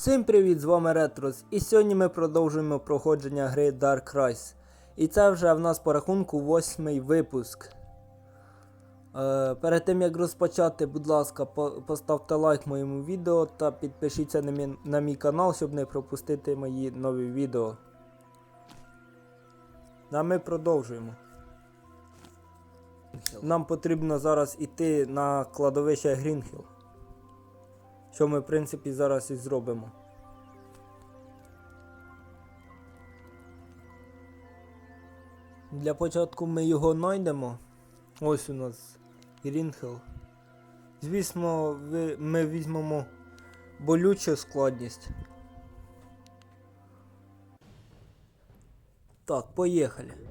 Всім привіт, з вами Ретрос. І сьогодні ми продовжуємо проходження гри Dark Rise. І це вже в нас по рахунку восьмий випуск. Е, перед тим як розпочати, будь ласка, по- поставте лайк моєму відео та підпишіться на мій, на мій канал, щоб не пропустити мої нові відео. А ми продовжуємо. Нам потрібно зараз іти на кладовище Грінхіл. Що ми, в принципі, зараз і зробимо. Для початку ми його знайдемо. Ось у нас Грінхел. Звісно, ми візьмемо болючу складність. Так, поїхали.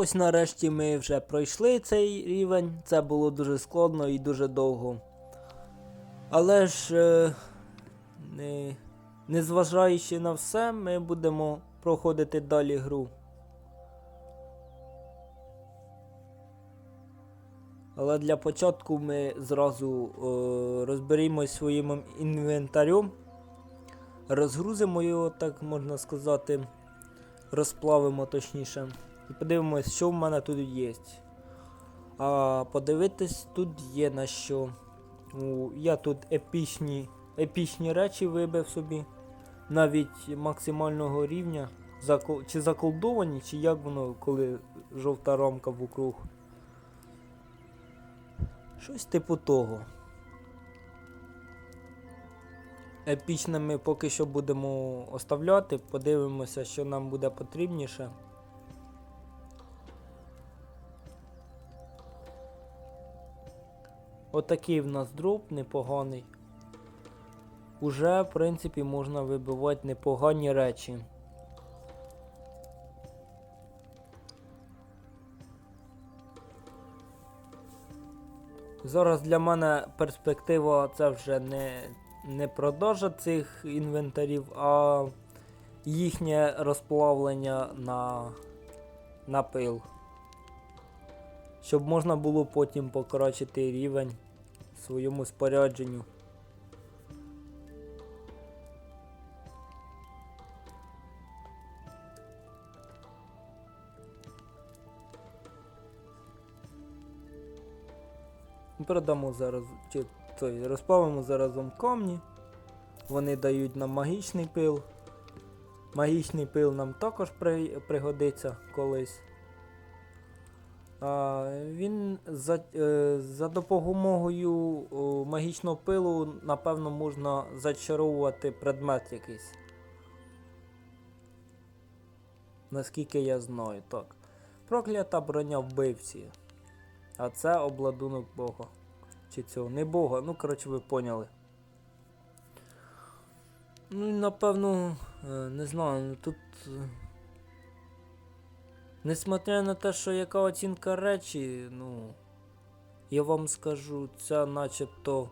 Ось нарешті ми вже пройшли цей рівень. Це було дуже складно і дуже довго. Але ж, е, не, незважаючи на все, ми будемо проходити далі гру. Але для початку ми зразу е, розберімось своїм інвентарем, розгрузимо його, так можна сказати, розплавимо точніше. І подивимось, що в мене тут є. А подивитись тут є на що. Я тут епічні, епічні речі вибив собі. Навіть максимального рівня. Закол... Чи заколдовані, чи як воно, коли жовта рамка вокруг. Щось типу того. Епічне ми поки що будемо оставляти, подивимося, що нам буде потрібніше. Отакий в нас дроп непоганий. Уже, в принципі, можна вибивати непогані речі. Зараз для мене перспектива це вже не, не продажа цих інвентарів, а їхнє розплавлення на, на пил. Щоб можна було потім покращити рівень своєму спорядженню. Передамо зараз, чи той, розплавимо заразом камні. Вони дають нам магічний пил. Магічний пил нам також при, пригодиться колись. А, він за, е, за допомогою магічного пилу, напевно, можна зачаровувати предмет якийсь. Наскільки я знаю, так. Проклята броня вбивці. А це обладунок Бога. Чи цього? Не Бога, ну коротше ви поняли. Ну напевно, е, не знаю, ну тут. Несмотря на те, що яка оцінка речі, ну. Я вам скажу, ця начебто.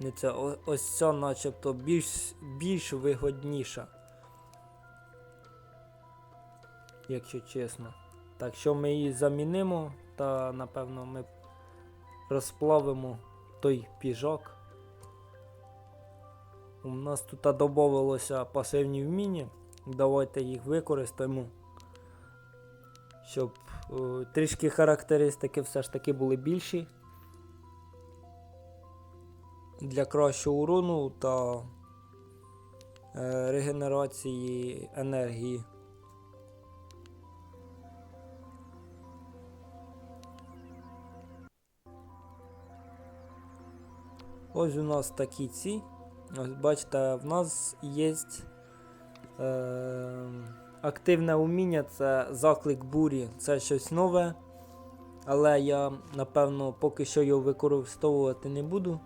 Не ця, ось ця начебто більш, більш вигодніша. Якщо чесно. Так що ми її замінимо, та напевно ми розплавимо той піжак. У нас тут додавалося пасивні вміння. Давайте їх використаємо. Щоб е, трішки характеристики все ж таки були більші. Для кращого урону та е, регенерації енергії. Ось у нас такі ці. Ось бачите, в нас є е, активне уміння це заклик бурі. Це щось нове. Але я, напевно, поки що його використовувати не буду.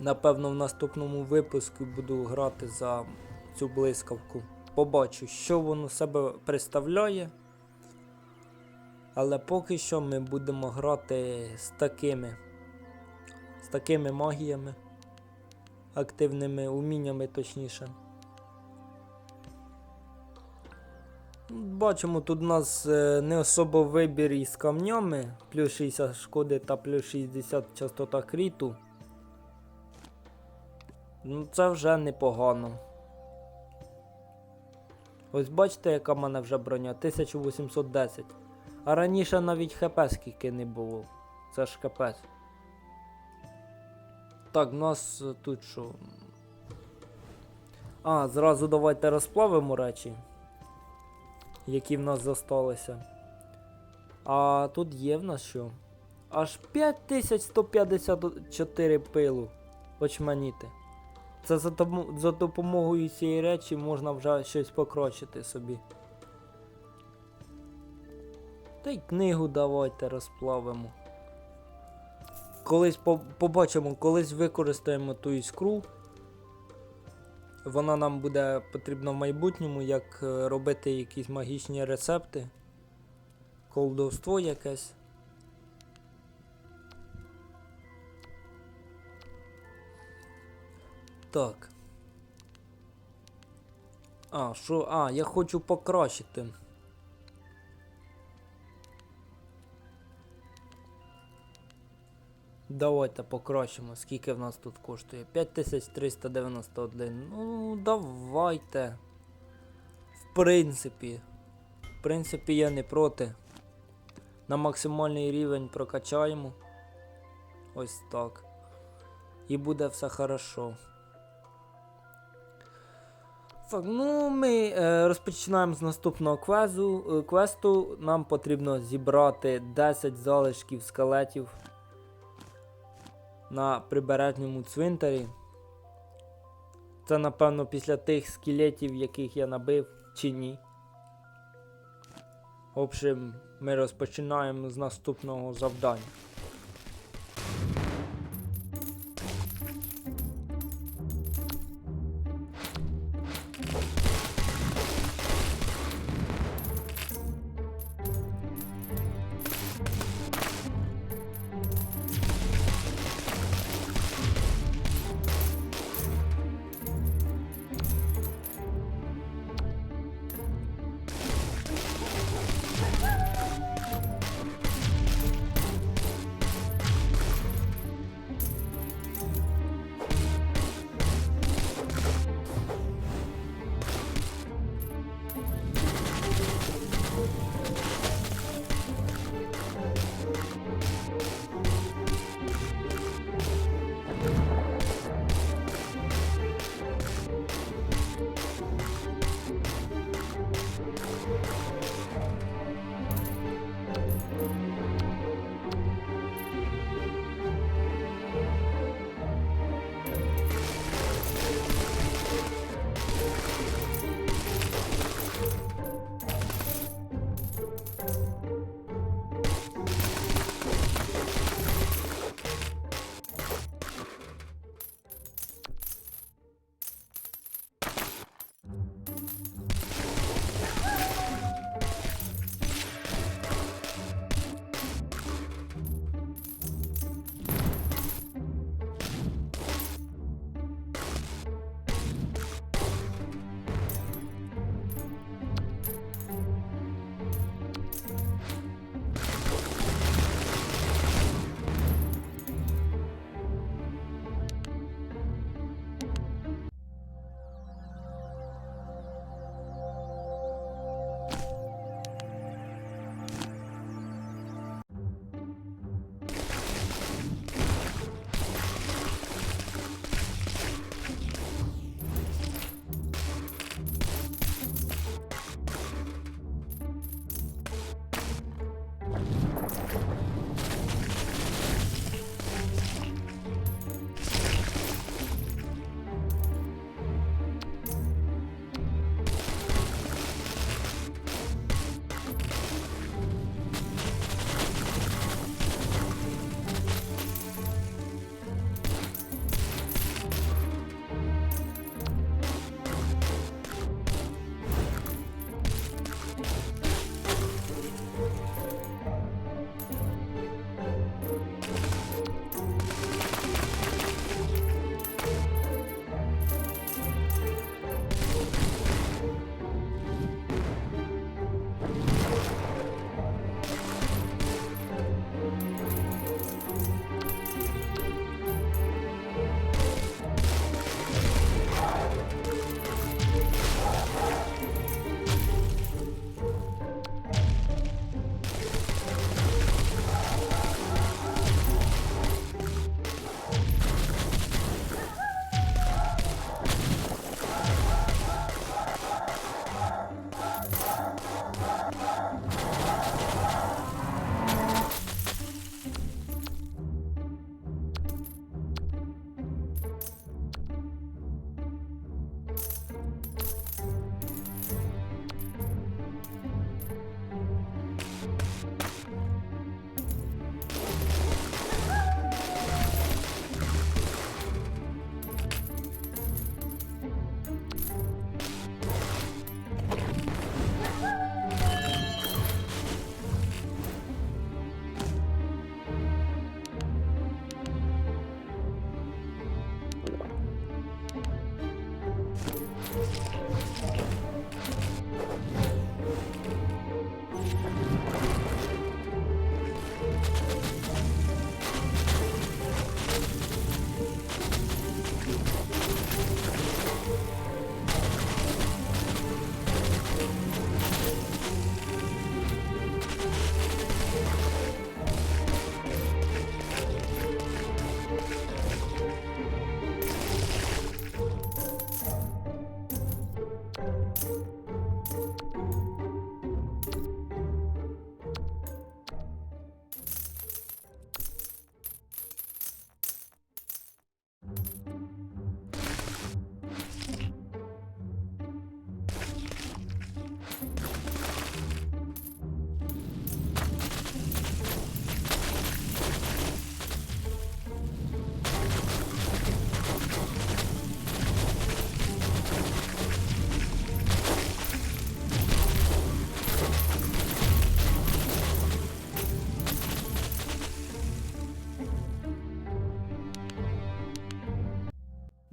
Напевно, в наступному випуску буду грати за цю блискавку. Побачу, що воно себе представляє. Але поки що ми будемо грати з такими з такими магіями, активними уміннями точніше. Бачимо, тут у нас е, не особо вибір із камнями, плюс 60 шкоди та плюс 60 частота кріту. Ну це вже непогано. Ось бачите, яка в мене вже броня 1810. А раніше навіть хп скільки не було. Це ж капець. Так, в нас е, тут що. А, зразу давайте розплавимо речі, які в нас зосталися. А тут є в нас що? Аж 5154 пилу. Очманіти. Це за, за допомогою цієї речі можна вже щось покращити собі. Та й книгу давайте розплавимо. Колись по- побачимо, колись використаємо ту іскру. Вона нам буде потрібна в майбутньому, як е, робити якісь магічні рецепти. колдовство якесь. Так. А, що? А, я хочу покращити. Давайте покращимо. Скільки в нас тут коштує? 5391. Ну, давайте. В принципі. В принципі, я не проти. На максимальний рівень прокачаємо. Ось так. І буде все хорошо. Так, ну ми е, розпочинаємо з наступного квезу, е, квесту. Нам потрібно зібрати 10 залишків скелетів на прибережному цвинтарі. Це, напевно, після тих скелетів, яких я набив, чи ні. В общем, ми розпочинаємо з наступного завдання.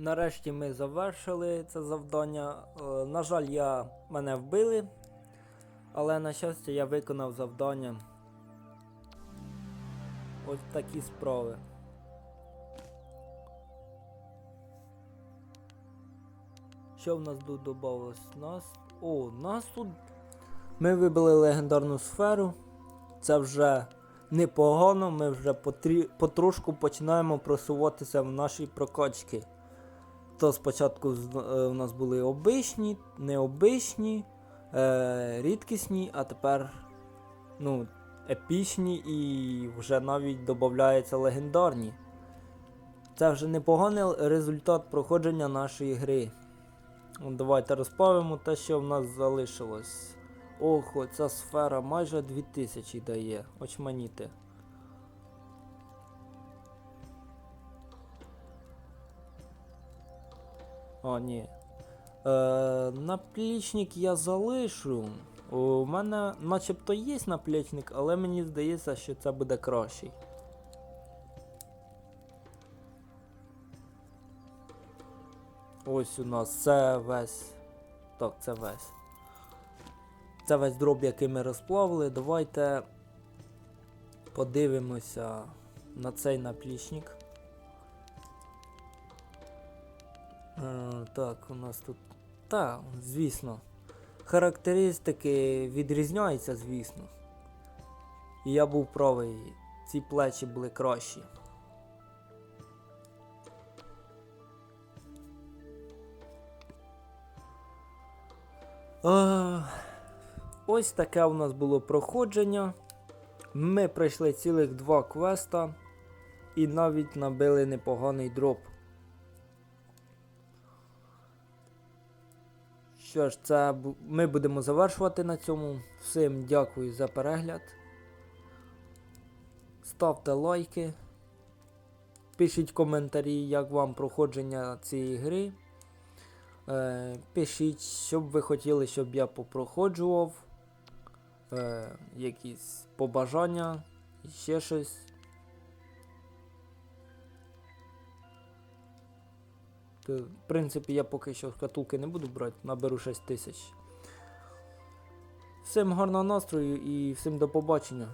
Нарешті ми завершили це завдання. Е, на жаль, я, мене вбили, але на щастя я виконав завдання. Ось такі справи. Що в нас тут додалось? Нас. О, нас тут. Ми вибили легендарну сферу. Це вже непогано, ми вже потрі... потрошку починаємо просуватися в нашій прокачці. То спочатку е, у нас були обичні, необичні, е, рідкісні, а тепер ну, епічні і вже навіть додаються легендарні. Це вже непоганий результат проходження нашої гри. Давайте розпавимо те, що в нас залишилось. Ох, ця сфера майже 2000 дає. Очманіти. О, ні. Е, наплічник я залишу. У мене начебто є наплічник, але мені здається, що це буде кращий. Ось у нас це весь. Так, це весь. Це весь дроб, який ми розплавили. Давайте подивимося на цей наплічник. Е, так, у нас тут. Так, звісно. Характеристики відрізняються, звісно. І я був правий. Ці плечі були кращі. Е, ось таке у нас було проходження. Ми пройшли цілих два квеста і навіть набили непоганий дроп. Що ж, це ми будемо завершувати на цьому. Всім дякую за перегляд. Ставте лайки. Пишіть коментарі, як вам проходження цієї гри. Е, пишіть, що б ви хотіли, щоб я попроходжував. Е, якісь побажання, і ще щось. В принципі, я поки що шкатулки не буду брати, наберу 6 тисяч. Всім гарного настрою і всім до побачення.